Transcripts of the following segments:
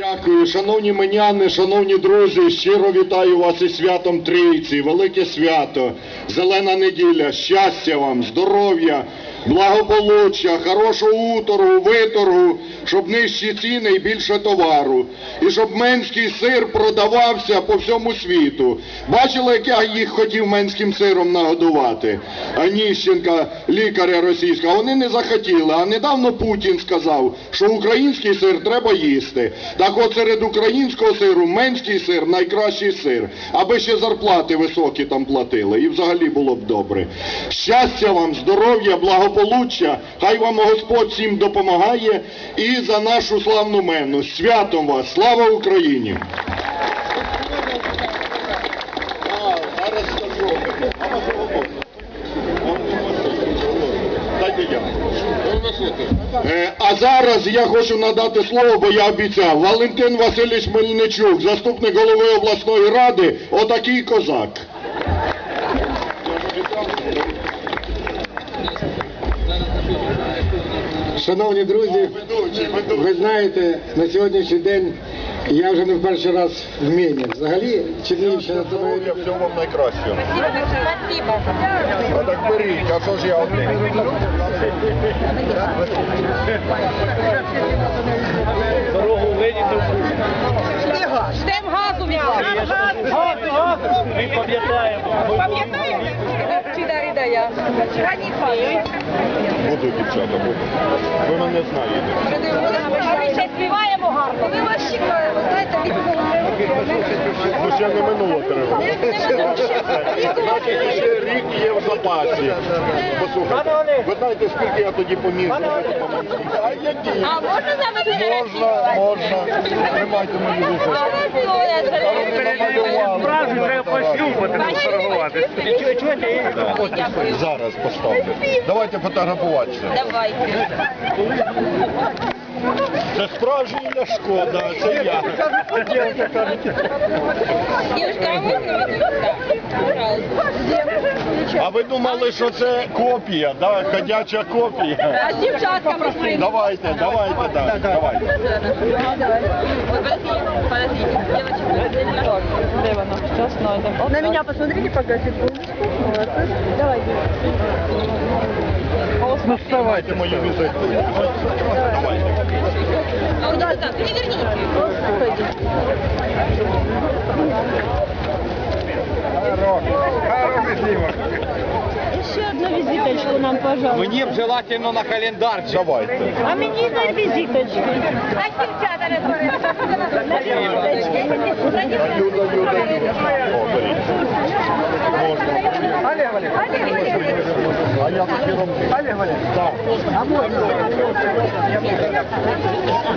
Дякую, шановні меняни, шановні друзі, щиро вітаю вас із святом Трійці, велике свято, зелена неділя, щастя вам, здоров'я, благополуччя, хорошого уторгу, виторгу, щоб нижчі ціни і більше товару. І щоб менський сир продавався по всьому світу. Бачили, як я їх хотів менським сиром нагодувати? Аніщенка, лікаря російського, вони не захотіли. А недавно Путін сказав, що український сир треба їсти. Так от серед українського сиру менський сир найкращий сир, аби ще зарплати високі там платили. І взагалі було б добре. Щастя вам, здоров'я, благополуччя, хай вам Господь всім допомагає і за нашу славну мену. Святом вас! Слава Україні! Е, А зараз я хочу надати слово, бо я обіцяв. Валентин Васильович Мельничук, заступник голови обласної ради, отакий козак. Шановні друзі, ви знаєте, на сьогоднішній день я вже не в перший раз в Міні. Взагалі, Чернігівщина це моє Здоров'я, всього вам найкращого. Спасибо. А так беріть, а що ж я один? Ждем газу від вас. Ми пам'ятаємо. Пам'ятаєте? Буду, дівчата, буду. Ви мене знаєте. А ми ще співаємо гарно. Ми вас чекаємо, Ну ще не минуло треба. Значить, ще рік є в запасі. Послухайте, ви знаєте, скільки я тоді поміг? А які? А можна з вами Можна, можна. Тримайте мої вуха. Справді треба пощупати, не фотографувати. Зараз поставлю. Давайте фотографуватися. Давайте. Це справжній Ляшко, да, це я. Дівчатка, а можна пожалуйста. А ви думали, що це копія, да? ходяча копія? А з дівчатками прийду. Давайте, давайте, так, давайте. Подожди, подожди. Девочка, Где она? Сейчас найдем. На меня посмотрите пока секундочку. Молодцы. Давайте. Ну вставайте мою візитку. Давайте. А вот это так, не верните. Еще одну визиточку нам, пожалуйста. Мені б желательно на календар. Давайте. А мне на визиточку. А дівчата не. На визиточку. Даю, даю, даю. О, беріть. Можна. А я таки роблю. Так.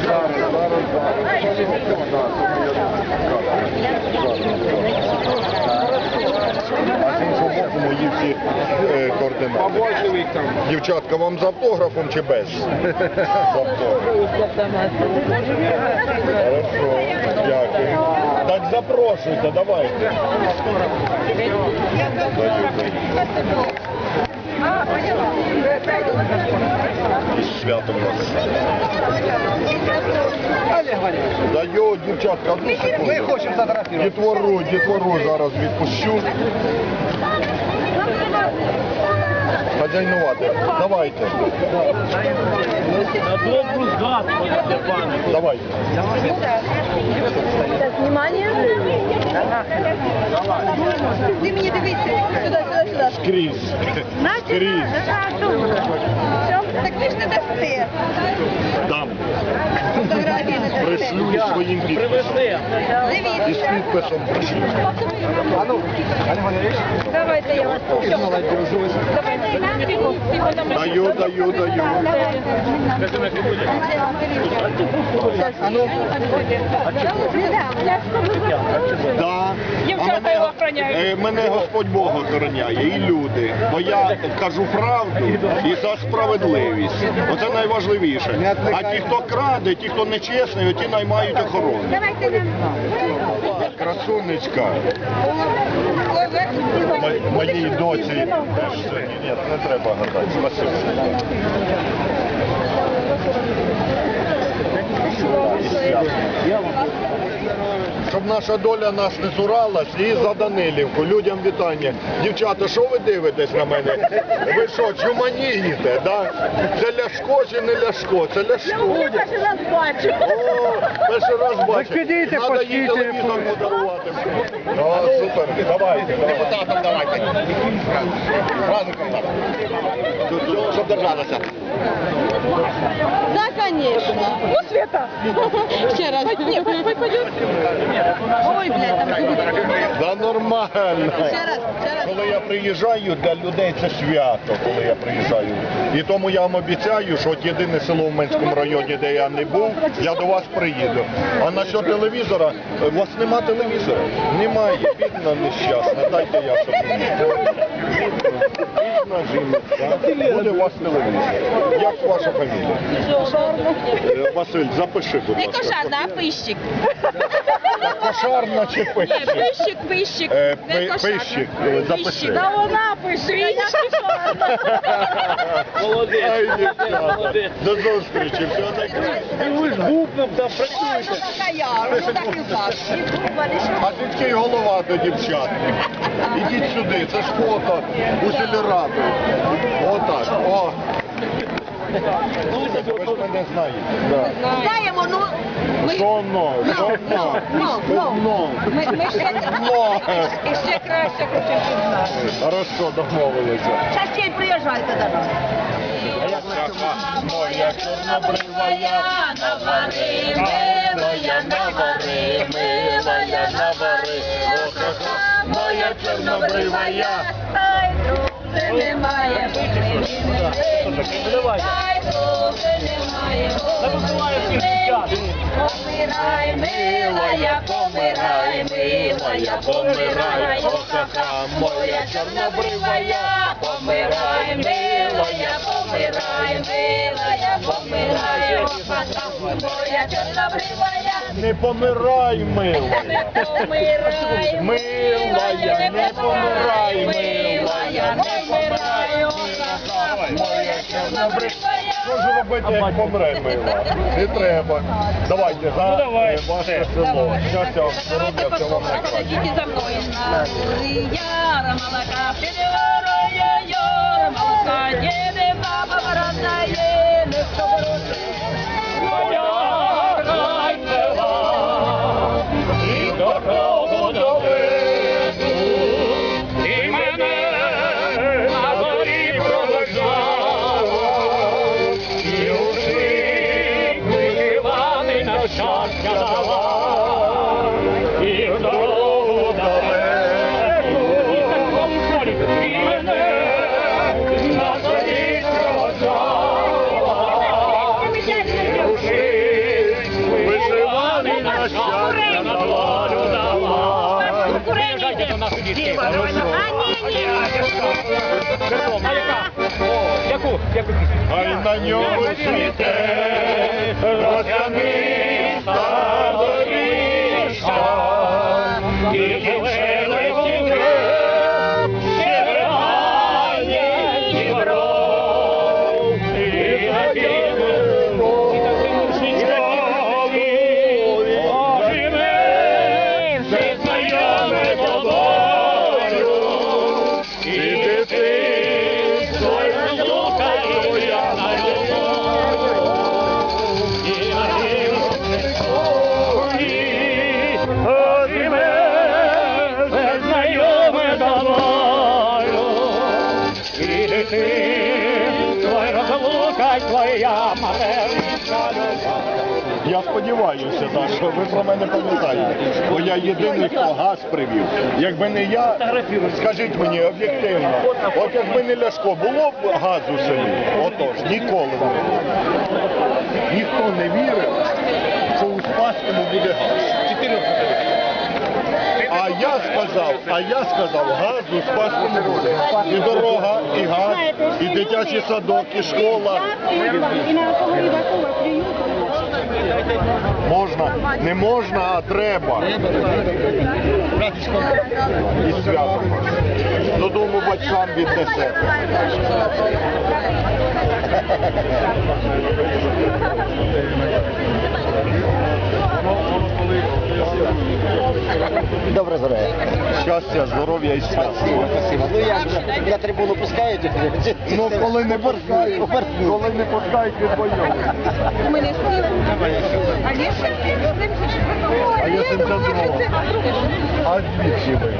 Зараз, зараз, А з іншого боку мої всі е, координати. Побольше там. Дівчатка, вам з автографом чи без? З автографом. Хорошо, дякую. Так запрошуйте, давайте. Даю, І святом вас. Даю, дівчатка, одну секунду. Ми хочемо фотографувати. Дітвору, дітвору зараз відпущу. Хазяйнувати. Давайте. На добру згадку, пане. Давайте. Так, внимание. Ты мне дивися. Сюда, сюда, сюда. Скрізь. Скрізь. Так ви ж не дасте. Дам. Фотографії не дасте. Пришлю своїм підписом. І з підписом пришлю. Давайте я вас Даю, даю, даю. Да. Дівчата А мене- його охороняють. е, Мене Господь Бог охороняє і люди. Бо я кажу правду і за справедливість. Оце найважливіше. А ті, хто краде, ті, хто нечесний, ті наймають охорону. Красунечка. Мо- Моїй доці. Ні, не треба гадати. Спасибо. Свято. Щоб наша доля нас не цуралась, і за Данилівку. Людям вітання. Дівчата, що ви дивитесь на мене? Ви що, чуманієте, да? Це Ляшко чи не Ляшко? Це Ляшко. Я перший раз бачу. О, перший раз бачу. підійте, Надо їй телевізор подарувати. О, супер, давайте. Депутатам давайте. Щоб держалася. Да, конечно. Ну, Света. Ще раз. Ой, блядь, там. Да нормально. Ще раз, ще раз. Коли я приїжджаю, для людей це свято, коли я приїжджаю. І тому я вам обіцяю, що от єдине село в Менському районі, де я не був, я до вас приїду. А насчет телевізора, у вас нема телевізора? Немає. Бідна нещасна, дайте я собі. Бідна жінка. Буде у вас телевізор. Як ваша фамілія? Е, Василь, запиши, будь Не ласка. кошарна, а пищик. Кошарна чи Ні, пищик? пищик, пищик. Е, Не пи- кошарна. пищик, е, запиши. Та вона. Молодець. Ай, дівчата. Молодець. До зустрічі, всього найкращого. Ви ж гупнув там Ой, працюєте. ну така я, ну так і так. І дуба, і? А звідки й голова до дівчат? Ідіть сюди, це ж фото у сільраду. Отак, о. Ви ж мене знаєте. Знаємо, ну, ми, ну, ну. Ми, ми ще, Но. і ще краще хочемо щоб знати. Хорошо, домовилися. Зараз ще й приїжджайте до нас. Моя чорнобривая, навари, милая, навари, милая, навари, ох, моя чорнобривая. Ай, друже, Ай, немає. Помирай, милая, помирай, милая, помирай, ох, ха, моя чорнобривая, помирай, милая, помирай, милая, помирай, ох, моя чорнобривая, Не помирай, мила. не помирай, Милая, не помирай, милая, не помирай, моя чорнобривая. Що ж робити, як помре, мила? Не треба. Давайте за Ну, давай. е, ваше село. Щастя здоров'я, все вам найкраще. Ходите за мной на яра молока, А, ні, ні. А яка? Яку? Яку пісню? Ай на ньому світе розяниста доріжка, І зелені твоя материнська любов. Я сподіваюся, так, що ви про мене пам'ятаєте, бо я єдиний, хто газ привів. Якби не я, скажіть мені об'єктивно, от якби не Ляшко, було б газу в селі? Отож, ніколи не було. Ніхто не вірив, що у Спаському буде газ. А я сказав, а я сказав, газу спас не буде. І дорога, і газ, і дитячий садок, і школа. І на. Можна, не можна, а треба. І свято. Додому батькам віднесе. Воно, воно коли Добре здоров'я. Щастя, здоров'я і свята. Спасибо. Ну як же, на трибуну пускають? Ну, коли не пускають, коли не пускають, відвоюють. У мене сил. А є ще? А я 72-го. А звідки ви?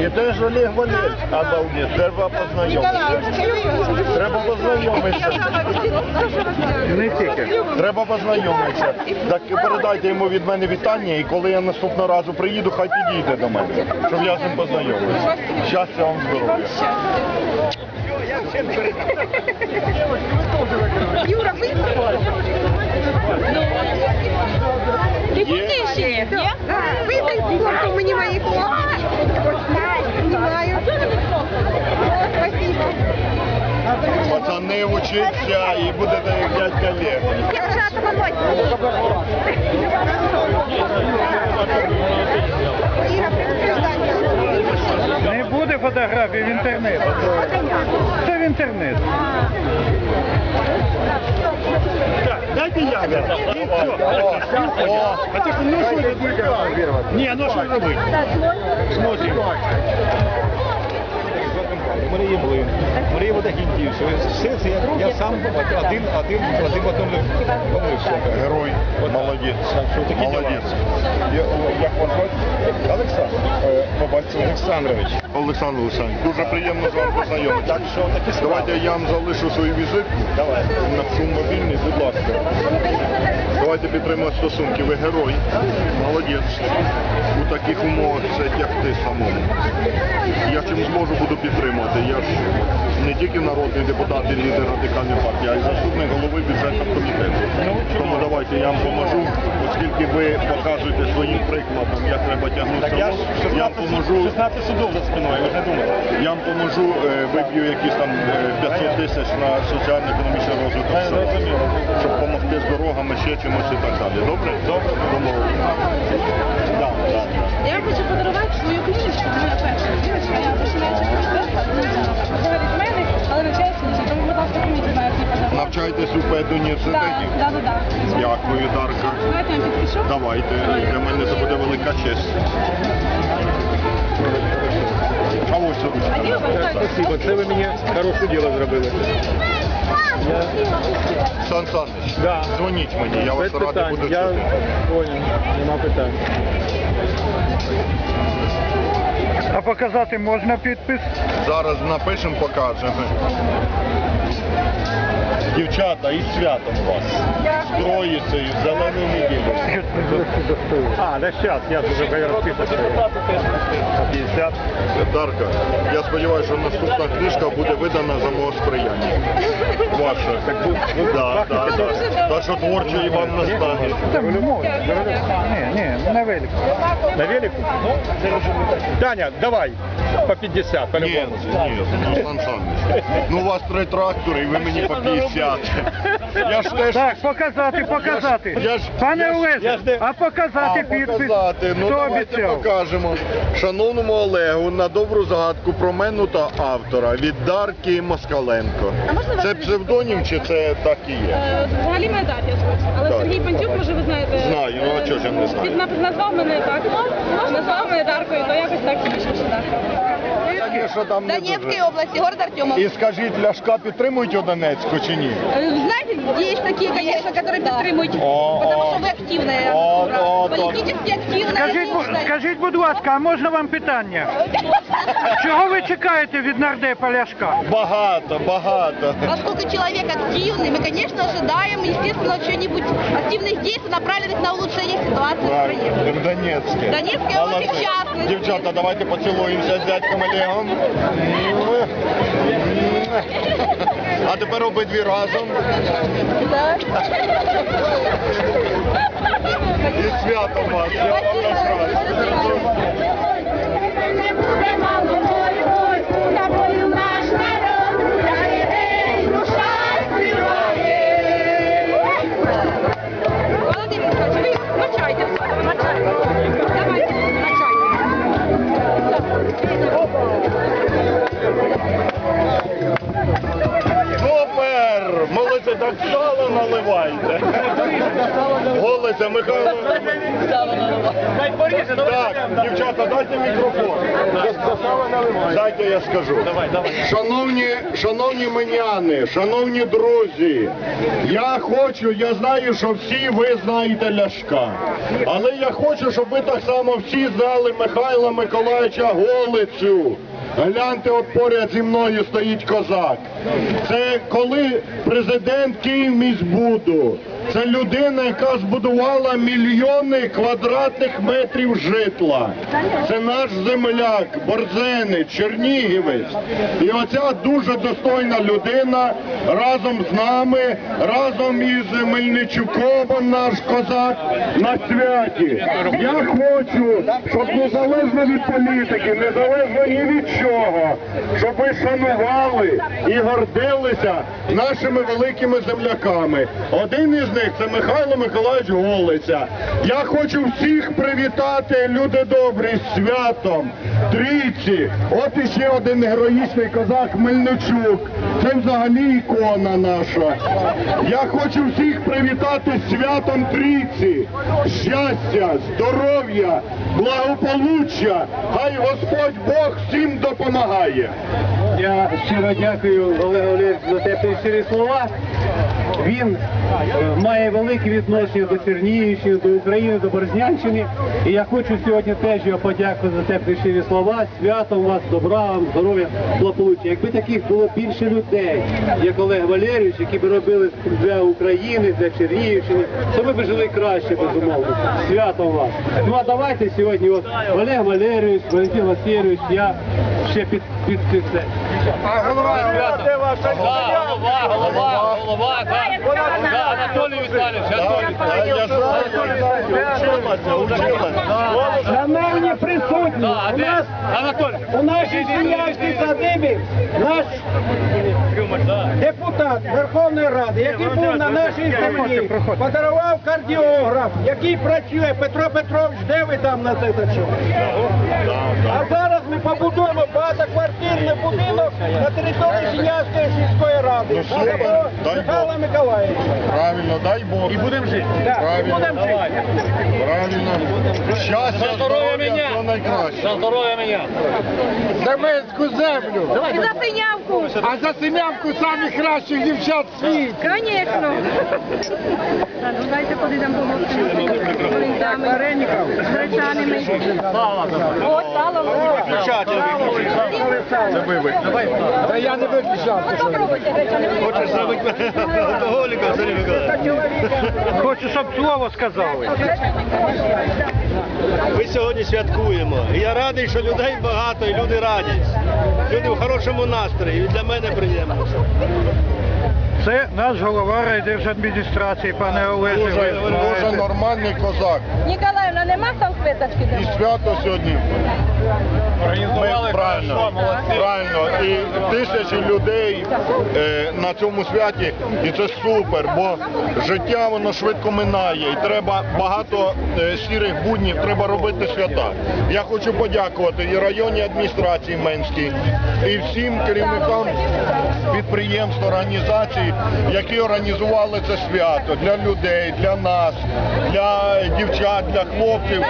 І теж Олег Валерійович. Обалдеть, треба познайомитися. Треба познайомитися. Не тільки. Треба познайомитися. Так передайте йому від мене вітання, і коли я наступного разу приїду, хай підійде до мене, щоб я з ним познайомився. Щастя вам здоров'я. Юра, ви Є? ще є? Видай спорту, мені мої хлопці. Знімаю. Спасибо. Пацани, вчиться і будете як дядька Лев. Дівчата, молодь. Іра, Не буде фотографій в інтернет. Це в інтернет. Дайте я. А так, ну що робити? Ні, ну що робити? Смотрим. Марія Марія Все це я, я сам один, один, один в одному помився. Герой, молодець. Молодець. Я- Як вас звати? Олександр, е, Олександрович. Олександр Олександрович, дуже приємно з вами познайомитися. Так що такі. Давайте я вам залишу свою візитку. Давай. На шум мобільний, будь ласка. Давайте підтримувати стосунки. Ви герой. Молодець. У таких умовах це тягти самому. Я чим зможу буду підтримувати. Я ж не тільки народний депутат і лідер радикальної партії, а й заступник голови бюджетного комітету. Тому давайте я вам поможу, оскільки ви показуєте своїм прикладом, як треба тягнути я село. Я вам поможу. 16 судов за спиною, ви ж не думали. Я вам поможу, е, виб'ю якісь там е, 500 тисяч на соціально-економічний розвиток Е, села, щоб допомогти з дорогами, ще чимось і так далі. Добре? Добре. Я хочу подарувати свою книжечку, моя перша книжечка, я взагалі з мене, але лише, тому, будь ласка, поміть мене як подарунок. Навчаєтесь у педуніверситеті? Так, так, так. Дякую, Дарка. Давайте я підпишу. Давайте. Для мене це буде велика честь. А вот так? Спасибо, це ви мені хороше діло зробили. Сан Саныч, Да. дзвоніть мені, я вас Без радий питань, буду я чути. понял, нема питань. А показати можна підпис? Зараз напишемо, покажемо. Дівчата, із святом вас. З Троїцею, з зеленою неділю. А, да сейчас, я уже розписався. 50. Дарка, я сподіваюся, що наступна книжка буде видана за мого сприяння. Ваша. Ну, да, да, да. Так що творчої вам не стане. Це можна. Ні, ні, на велику. На велику? Таня, давай по 50, Ні, по-любому. ні, ну, Сан Саныч. Ну у вас три трактори, і ви мені по 50. Я ж теж Так, показати, показати. Я ж- Пане я ж- Олеже, ж не- а показати А, підпис. показати. Ну Хто давайте обіцяв? покажемо. Шановному Олегу на добру загадку про мене та автора від Дарки Москаленко. А можна вас Це псевдонім чи це так і є? Е, Взагалі мене так, я звуть. Але Так. Сергій Пантюк, може ви знаєте. Знаю, ну а чого ж я не знаю? Він нап- назвав мене так. Назвав мене Даркою, то якось так і вийшло, що Дарка. Таке, там не Донецкой дуже. области, город Артемов. І скажіть, Ляшка підтримують у Донецьку чи ні? Э, Знаете, есть такие, конечно, которые поддерживают, О, потому о. что вы активная, О, дура, о, о. политически активная. Скажіть, бу- скажіть, будь ласка, а можна вам питання? Чого ви чекаєте від нардепа Ляшка? Багато, багато. Поскольку человек активный, мы, конечно, ожидаем, естественно, что-нибудь активных действий, направленных на улучшение ситуации в стране. Так, в Донецьке. Донецькій області, в частності. Дівчата, давайте поцілуємося з дядьком Олегом. Тепер обидві разом. І свято вас. Я вам бажаю. Так сало наливайте. Голиця, Михайло. Так, дівчата, дайте мікрофон. Дайте я скажу. Шановні, шановні меняни, шановні друзі, я хочу, я знаю, що всі ви знаєте Ляшка. Але я хочу, щоб ви так само всі знали Михайла Миколаївича Голицю. Гляньте, от поряд зі мною стоїть козак. Це коли президент Київміськбуду. Це людина, яка збудувала мільйони квадратних метрів житла. Це наш земляк, Борзенець, Чернігівець. І оця дуже достойна людина разом з нами, разом із Мельничуком, наш козак, на святі. Я хочу, щоб незалежно від політики, незалежно ні від чого, щоб ви шанували і гордилися нашими великими земляками. Один із них це Михайло Миколаївич Голиця. Я хочу всіх привітати, люди добрі, святом, трійці. От іще один героїчний козак Мельничук. Це взагалі ікона наша. Я хочу всіх привітати святом трійці. Щастя, здоров'я, благополуччя. Хай Господь Бог всім допомагає. Я щиро дякую Олегу Олеговичу за теплі щирі слова. Він е, має велике відношення до Чернігівщини, до України, до Борзнянщини. І я хочу сьогодні теж його подякувати за теплі щирі слова. Святом вас, добра вам, здоров'я, благополуччя. Якби таких було більше людей, як Олег Валерійович, які б робили для України, для Чернігівщини, то ми б жили краще, безумовно. Святом вас. Ну а давайте сьогодні от Олег Валерійович, Валентин Васильович, я ще під, під це. А голова, де ваша голова, голова, голова, да, Анатолій Віталійович, Анатолій Я знаю, вчилася, вчилася. Шановні присутні, А де? Анатолій. у нашій Сіянській садибі наш депутат Верховної Ради, який був на нашій землі, подарував кардіограф, який працює. Петро Петрович, де ви там на це що? А зараз ми побудуємо багатоквартирний будинок на території Сіянської сільської ради. Ну, Михайла Бог. Миколаївича. Правильно, дай Бог. І будемо жити. Правильно. Правильно. Щастя, здоров'я, все найкраще. Здоров'я мене. Семенську землю. І за синявку. А за семянку самих кращих дівчат світу. Звісно. Ну, Дайте подійдемо помогти. Вареников. Гречаними. О, сало. Та я не виключав. Попробуйте гречаними. Хочеш зробити алкоголіка, Сергій Миколаївич? Хочу, щоб слово сказали. Ми сьогодні святкуємо. І я радий, що людей багато і люди раді. Люди в хорошому настрої. І для мене приємно. Це наш голова райдержадміністрації, пане Олеже. Дуже, дуже нормальний козак. Ніколаївна, нема салфеточки? І свято сьогодні. Ми, правильно, правильно. І тисячі людей е, на цьому святі, і це супер, бо життя воно швидко минає, і треба багато е, сірих буднів, треба робити свята. Я хочу подякувати і районній адміністрації Менській, і всім керівникам підприємств, організацій, які організували це свято для людей, для нас, для дівчат, для хлопців.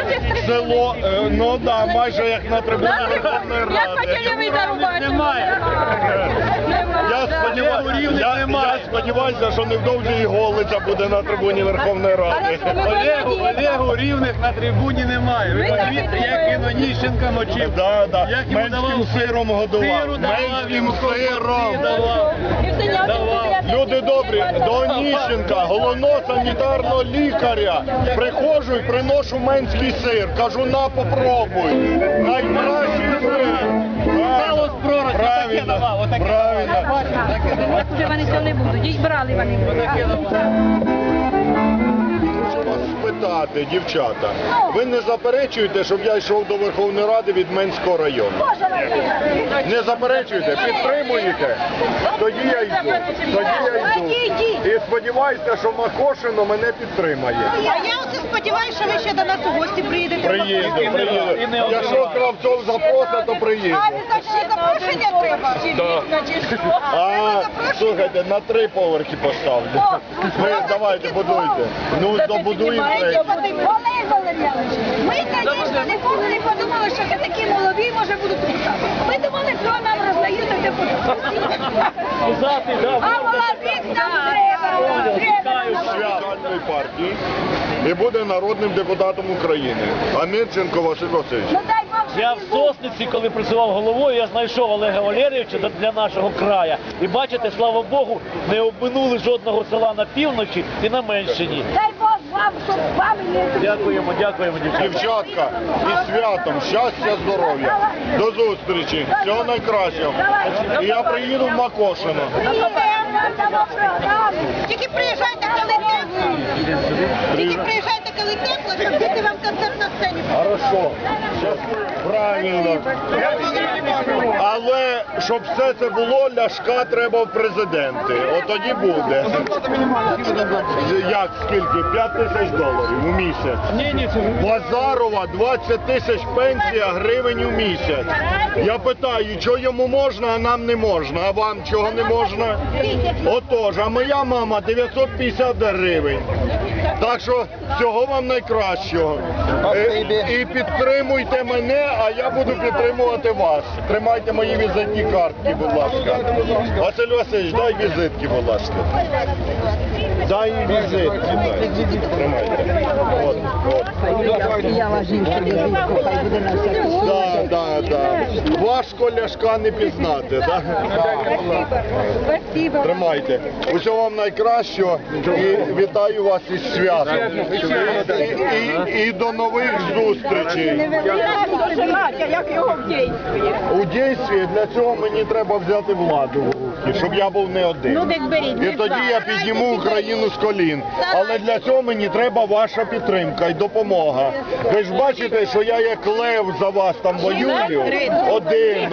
Село, е, ну да, майже як на трибуні Верховної Ради. Я сподіваюся, я, я сподіваюся, що невдовзі і Голиця буде на трибуні Верховної Ради. Олегу, Олегу рівних на трибуні немає. Ви подивіться, як він Оніщенка мочив. Да, да. Як йому Менським давав сиром годував. Сиру давав, Менським йому сиром. давав. Люди добрі, до Оніщенка, головного санітарного лікаря, приходжу і приношу менський сир. Кажу, на попробуй. Найкращий сир. Проростю таке давав, отаке правильно. Вже вони цього не будуть. Їх брали вони. Хочу дівчата, ви не заперечуєте, щоб я йшов до Верховної Ради від Менського району? Не заперечуєте? Підтримуєте? Тоді я йду. Тоді я йду. І сподіваюся, що Макошино мене підтримає. А я оце сподіваюся, що ви ще до нас у гості приїдете. Приїду, приїду. Якщо Кравцов запросить, то приїду. А обов'язково запрошення треба. А, слухайте, на три поверхи поставлю. Ви давайте, будуйте. Ну, добудуємо. Ми, звісно, ніколи не подумали, що такі молоді, може, будуть писати. Ми думали, що нам роздають таке подумати. А партії і буде народним депутатом України. Амельченко Василь Васильович. Ну, я в сосниці, коли працював головою, я знайшов Олега Валерійовича для нашого краю. І бачите, слава Богу, не обминули жодного села на півночі і на меншині вам, щоб вам є. Дякуємо, дякуємо. Дівчатка, І святом, щастя, здоров'я. До зустрічі. Всього найкращого. І я приїду в Макошино. Тільки приїжджайте, коли. Тільки приїжджайте, коли тепло, щоб діти вам концерт на сцені. Хорошо. Правильно. Але щоб все це було, ляшка треба в президенти. От тоді буде. Як скільки? 5 тисяч доларів у місяць. Базарова 20 тисяч пенсія гривень у місяць. Я питаю, що йому можна, а нам не можна, а вам чого не можна? Отож, а моя мама 950 гривень. Так що всього вам найкращого. І, І підтримуйте мене, а я буду підтримувати вас. Тримайте мої візитні картки, будь ласка. Василь Васильович, дай візитки, будь ласка. Дай візитки. Дай. Тримайте. От, от. Да, да, да. Важко ляшка не пізнати, да? Спасибо. Тримайте. Усього вам найкращого і вітаю вас із святом. І, і, і до нових зустрічей. Як його вдійствує. У дійстві для цього мені треба взяти владу в руки, щоб я був не один. Ну, беріть, І тоді я підніму Україну з колін. Але для цього мені треба ваша підтримка і допомога. Ви ж бачите, що я як лев за вас там воюю. Один, один,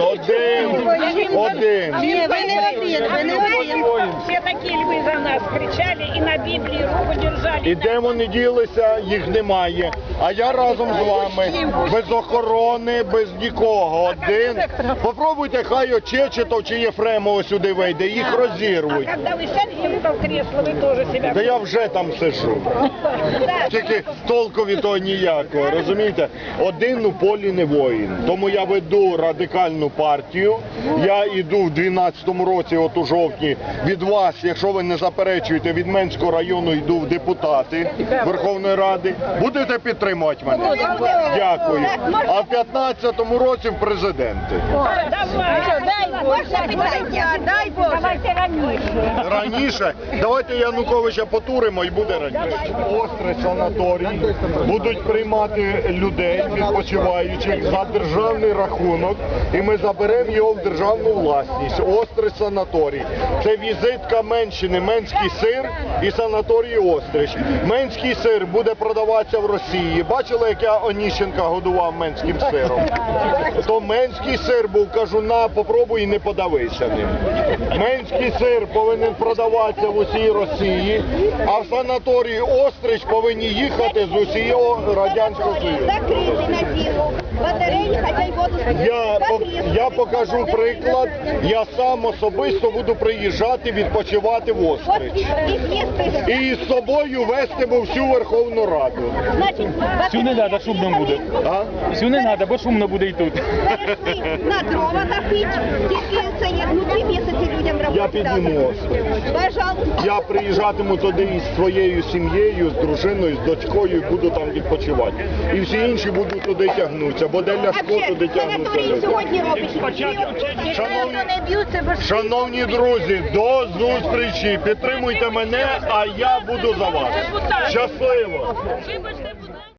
один. Ні, ви не один, ви не один. Все такі льви за нас кричали і на Біблії руку держали. І де вони ділися, їх немає. А я разом з вами, без охорони, без нікого. Один. Попробуйте, хай Очечетов чи Єфремов сюди вийде, їх розірвуть. Когда вы сядете в кресло, вы тоже себя Та я вже там сижу. Тільки толку від того ніякого, розумієте? Один у полі не воїн. Тому я веду радикальну партію. Я йду в 12-му році, от у жовтні, від вас, якщо ви не заперечуєте, від Менського району йду в депутати Верховної Ради. Будете підтримувати мене? Дякую. А в 15-му році в президенти. Можна питання? Дай Боже. давайте раніше. Раніше давайте Януковича потуримо і буде раніше. Острий санаторій будуть приймати людей відпочиваючих за державний рахунок, і ми заберемо його в державну власність. Острий санаторій. Це візитка Менщини, Менський сир і санаторій Острич. Менський сир буде продаватися в Росії. Бачили, як я Оніщенка годував менським сиром? То менський сир був, кажу, на, попробуй не подавися ним. Менський сир повинен продаватися в усій Росії, а в санаторії Острич повинні їхати з усього Радянського Союзу. Батареї хотять воду Я, пок- я покажу приклад, я сам особисто буду приїжджати відпочивати в Острич. І з собою вестиму всю Верховну Раду. Значить, Всю не треба, шумно буде. А? Всю не треба, бо шумно буде і тут. на дрова запить, тільки це є ну три місяці людям роботи. Я підніму Острич. Пожалуйста. Я приїжджатиму туди із своєю сім'єю, з дружиною, з дочкою і буду там відпочивати. І всі інші будуть туди тягнутися, бо бодельна А ляшко, туди сьогодні робить. Шановні, не б'ються, шановні друзі, до зустрічі. Підтримуйте мене, а я буду за вас. Щасливо! Вибачте,